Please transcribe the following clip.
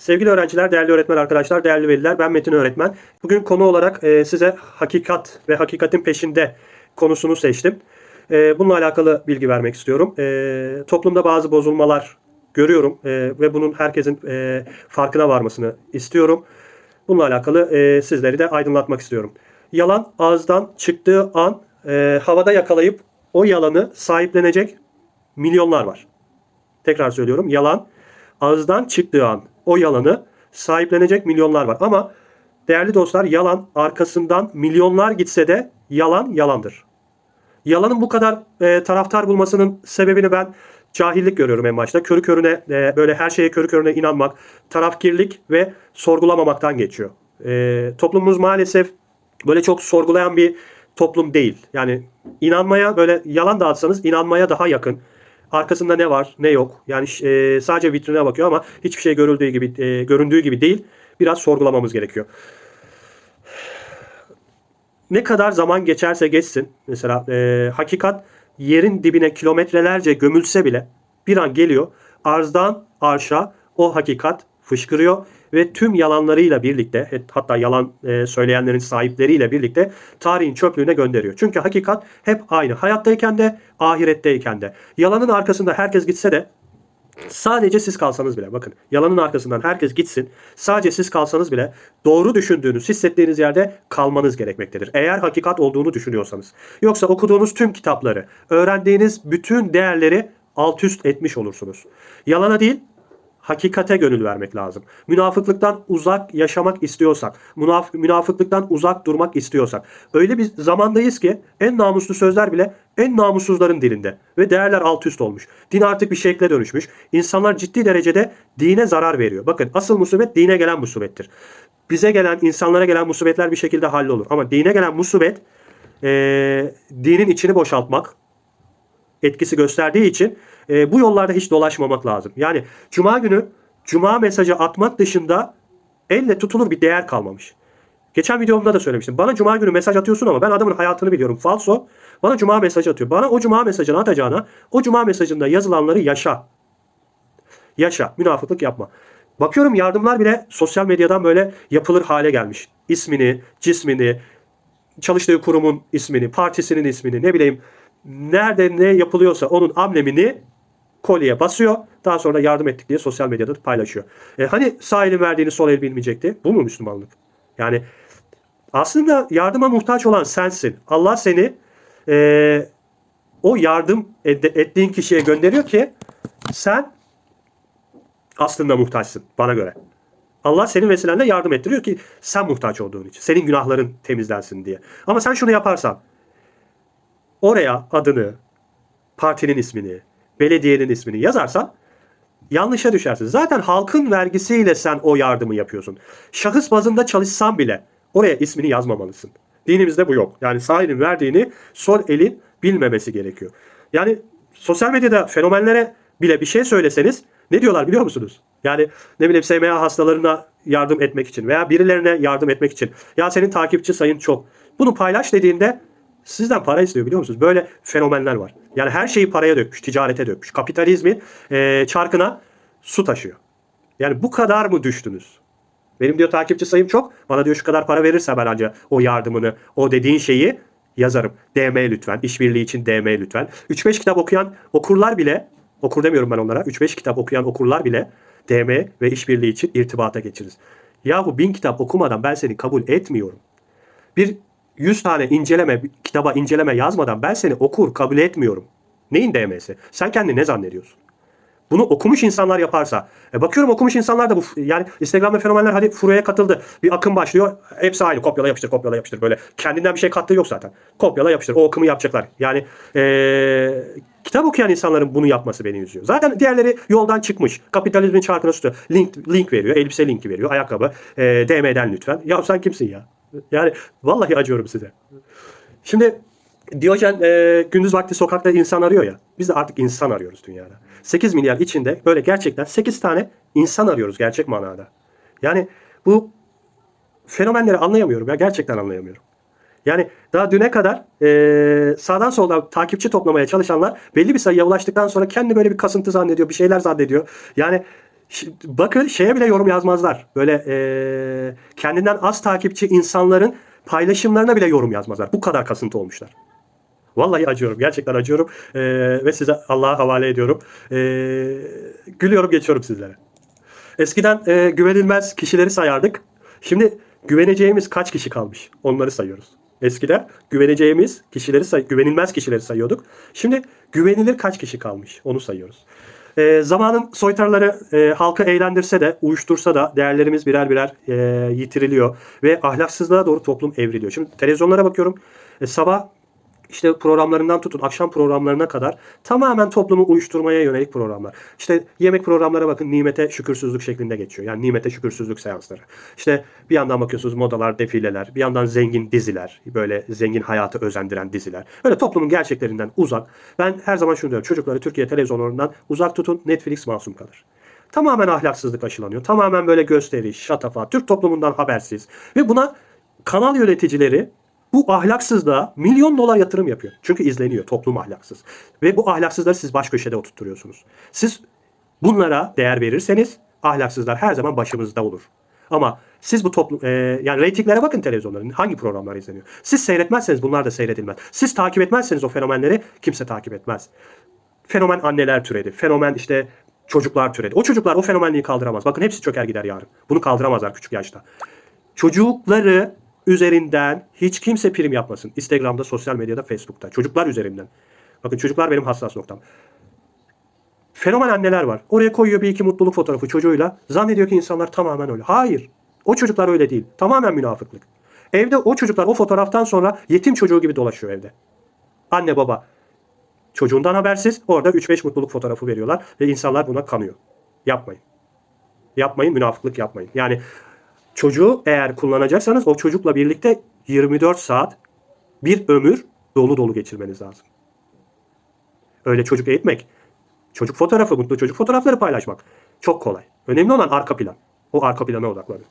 Sevgili öğrenciler, değerli öğretmen arkadaşlar, değerli veliler, ben Metin Öğretmen. Bugün konu olarak e, size hakikat ve hakikatin peşinde konusunu seçtim. E, bununla alakalı bilgi vermek istiyorum. E, toplumda bazı bozulmalar görüyorum e, ve bunun herkesin farkına varmasını istiyorum. Bununla alakalı sizleri de aydınlatmak istiyorum. Yalan ağızdan çıktığı an havada yakalayıp o yalanı sahiplenecek milyonlar var. Tekrar söylüyorum. Yalan ağızdan çıktığı an o yalanı sahiplenecek milyonlar var. Ama değerli dostlar yalan arkasından milyonlar gitse de yalan yalandır. Yalanın bu kadar e, taraftar bulmasının sebebini ben cahillik görüyorum en başta. Körü körüne e, böyle her şeye körü körüne inanmak, tarafkirlik ve sorgulamamaktan geçiyor. E, toplumumuz maalesef böyle çok sorgulayan bir toplum değil. Yani inanmaya böyle yalan dağıtsanız inanmaya daha yakın. Arkasında ne var, ne yok. Yani e, sadece vitrine bakıyor ama hiçbir şey görüldüğü gibi e, göründüğü gibi değil. Biraz sorgulamamız gerekiyor. Ne kadar zaman geçerse geçsin, mesela e, hakikat yerin dibine kilometrelerce gömülse bile bir an geliyor. Arzdan arşa o hakikat fışkırıyor ve tüm yalanlarıyla birlikte hatta yalan e, söyleyenlerin sahipleriyle birlikte tarihin çöplüğüne gönderiyor. Çünkü hakikat hep aynı. Hayattayken de ahiretteyken de. Yalanın arkasında herkes gitse de Sadece siz kalsanız bile bakın yalanın arkasından herkes gitsin. Sadece siz kalsanız bile doğru düşündüğünüz, hissettiğiniz yerde kalmanız gerekmektedir. Eğer hakikat olduğunu düşünüyorsanız. Yoksa okuduğunuz tüm kitapları, öğrendiğiniz bütün değerleri alt üst etmiş olursunuz. Yalana değil, hakikate gönül vermek lazım. Münafıklıktan uzak yaşamak istiyorsak, münaf münafıklıktan uzak durmak istiyorsak, öyle bir zamandayız ki en namuslu sözler bile en namussuzların dilinde ve değerler alt üst olmuş. Din artık bir şekle dönüşmüş. İnsanlar ciddi derecede dine zarar veriyor. Bakın asıl musibet dine gelen musibettir. Bize gelen, insanlara gelen musibetler bir şekilde hallolur. Ama dine gelen musibet ee, dinin içini boşaltmak, etkisi gösterdiği için e, bu yollarda hiç dolaşmamak lazım. Yani cuma günü cuma mesajı atmak dışında elle tutulur bir değer kalmamış. Geçen videomda da söylemiştim. Bana cuma günü mesaj atıyorsun ama ben adamın hayatını biliyorum. Falso. Bana cuma mesajı atıyor. Bana o cuma mesajını atacağına o cuma mesajında yazılanları yaşa. Yaşa. Münafıklık yapma. Bakıyorum yardımlar bile sosyal medyadan böyle yapılır hale gelmiş. İsmini, cismini, çalıştığı kurumun ismini, partisinin ismini, ne bileyim nerede ne yapılıyorsa onun amblemini kolye basıyor. Daha sonra yardım ettik diye sosyal medyada paylaşıyor. E, hani sağ elin verdiğini sol el bilmeyecekti? Bu mu Müslümanlık? Yani aslında yardıma muhtaç olan sensin. Allah seni e, o yardım ed- ettiğin kişiye gönderiyor ki sen aslında muhtaçsın bana göre. Allah senin vesilenle yardım ettiriyor ki sen muhtaç olduğun için. Senin günahların temizlensin diye. Ama sen şunu yaparsan oraya adını, partinin ismini, belediyenin ismini yazarsan yanlışa düşersin. Zaten halkın vergisiyle sen o yardımı yapıyorsun. Şahıs bazında çalışsan bile oraya ismini yazmamalısın. Dinimizde bu yok. Yani sağ verdiğini sol elin bilmemesi gerekiyor. Yani sosyal medyada fenomenlere bile bir şey söyleseniz ne diyorlar biliyor musunuz? Yani ne bileyim SMA hastalarına yardım etmek için veya birilerine yardım etmek için. Ya senin takipçi sayın çok. Bunu paylaş dediğinde sizden para istiyor biliyor musunuz? Böyle fenomenler var. Yani her şeyi paraya dökmüş, ticarete dökmüş. Kapitalizmin e, çarkına su taşıyor. Yani bu kadar mı düştünüz? Benim diyor takipçi sayım çok. Bana diyor şu kadar para verirse ben ancak o yardımını, o dediğin şeyi yazarım. DM lütfen. İşbirliği için DM lütfen. 3-5 kitap okuyan okurlar bile, okur demiyorum ben onlara. 3-5 kitap okuyan okurlar bile DM ve işbirliği için irtibata geçiriz. Yahu bin kitap okumadan ben seni kabul etmiyorum. Bir 100 tane inceleme, kitaba inceleme yazmadan ben seni okur, kabul etmiyorum. Neyin DM'si? Sen kendini ne zannediyorsun? Bunu okumuş insanlar yaparsa. E bakıyorum okumuş insanlar da bu yani Instagram'da fenomenler hadi furuya katıldı. Bir akım başlıyor. Hepsi aynı. Kopyala yapıştır, kopyala yapıştır. Böyle kendinden bir şey kattığı yok zaten. Kopyala yapıştır. O akımı yapacaklar. Yani ee, kitap okuyan insanların bunu yapması beni üzüyor. Zaten diğerleri yoldan çıkmış. Kapitalizmin çarkına tutuyor. Link, link veriyor. Elbise linki veriyor. Ayakkabı. E, DM'den lütfen. Ya sen kimsin ya? Yani vallahi acıyorum size. Şimdi Diyojen e, gündüz vakti sokakta insan arıyor ya. Biz de artık insan arıyoruz dünyada. 8 milyar içinde böyle gerçekten 8 tane insan arıyoruz gerçek manada. Yani bu fenomenleri anlayamıyorum ya gerçekten anlayamıyorum. Yani daha düne kadar e, sağdan soldan takipçi toplamaya çalışanlar belli bir sayıya ulaştıktan sonra kendi böyle bir kasıntı zannediyor, bir şeyler zannediyor. Yani Bakın şeye bile yorum yazmazlar. Böyle eee, kendinden az takipçi insanların paylaşımlarına bile yorum yazmazlar. Bu kadar kasıntı olmuşlar. Vallahi acıyorum. Gerçekten acıyorum. Eee, ve size Allah'a havale ediyorum. Eee, gülüyorum geçiyorum sizlere. Eskiden eee, güvenilmez kişileri sayardık. Şimdi güveneceğimiz kaç kişi kalmış? Onları sayıyoruz. Eskiden güveneceğimiz kişileri say güvenilmez kişileri sayıyorduk. Şimdi güvenilir kaç kişi kalmış? Onu sayıyoruz. Eee, zamanın soytarıları eee, halkı eğlendirse de, uyuştursa da değerlerimiz birer birer eee, yitiriliyor ve ahlaksızlığa doğru toplum evriliyor. Şimdi televizyonlara bakıyorum. E, sabah işte programlarından tutun akşam programlarına kadar tamamen toplumu uyuşturmaya yönelik programlar. İşte yemek programlara bakın nimete şükürsüzlük şeklinde geçiyor. Yani nimete şükürsüzlük seansları. İşte bir yandan bakıyorsunuz modalar, defileler, bir yandan zengin diziler, böyle zengin hayatı özendiren diziler. Böyle toplumun gerçeklerinden uzak. Ben her zaman şunu diyorum. Çocukları Türkiye televizyonlarından uzak tutun. Netflix masum kalır. Tamamen ahlaksızlık aşılanıyor. Tamamen böyle gösteri, şatafa, Türk toplumundan habersiz. Ve buna kanal yöneticileri bu ahlaksızlığa milyon dolar yatırım yapıyor. Çünkü izleniyor. Toplum ahlaksız. Ve bu ahlaksızları siz baş köşede oturtturuyorsunuz. Siz bunlara değer verirseniz ahlaksızlar her zaman başımızda olur. Ama siz bu toplum e, yani reytinglere bakın televizyonların hangi programlar izleniyor. Siz seyretmezseniz bunlar da seyredilmez. Siz takip etmezseniz o fenomenleri kimse takip etmez. Fenomen anneler türedi. Fenomen işte çocuklar türedi. O çocuklar o fenomenliği kaldıramaz. Bakın hepsi çöker gider yarın. Bunu kaldıramazlar küçük yaşta. Çocukları üzerinden hiç kimse prim yapmasın. Instagram'da, sosyal medyada, Facebook'ta. Çocuklar üzerinden. Bakın çocuklar benim hassas noktam. Fenomen anneler var. Oraya koyuyor bir iki mutluluk fotoğrafı çocuğuyla. Zannediyor ki insanlar tamamen öyle. Hayır. O çocuklar öyle değil. Tamamen münafıklık. Evde o çocuklar o fotoğraftan sonra yetim çocuğu gibi dolaşıyor evde. Anne baba çocuğundan habersiz orada 3-5 mutluluk fotoğrafı veriyorlar ve insanlar buna kanıyor. Yapmayın. Yapmayın, münafıklık yapmayın. Yani çocuğu eğer kullanacaksanız o çocukla birlikte 24 saat bir ömür dolu dolu geçirmeniz lazım. Öyle çocuk eğitmek, çocuk fotoğrafı, mutlu çocuk fotoğrafları paylaşmak çok kolay. Önemli olan arka plan. O arka plana odaklanın.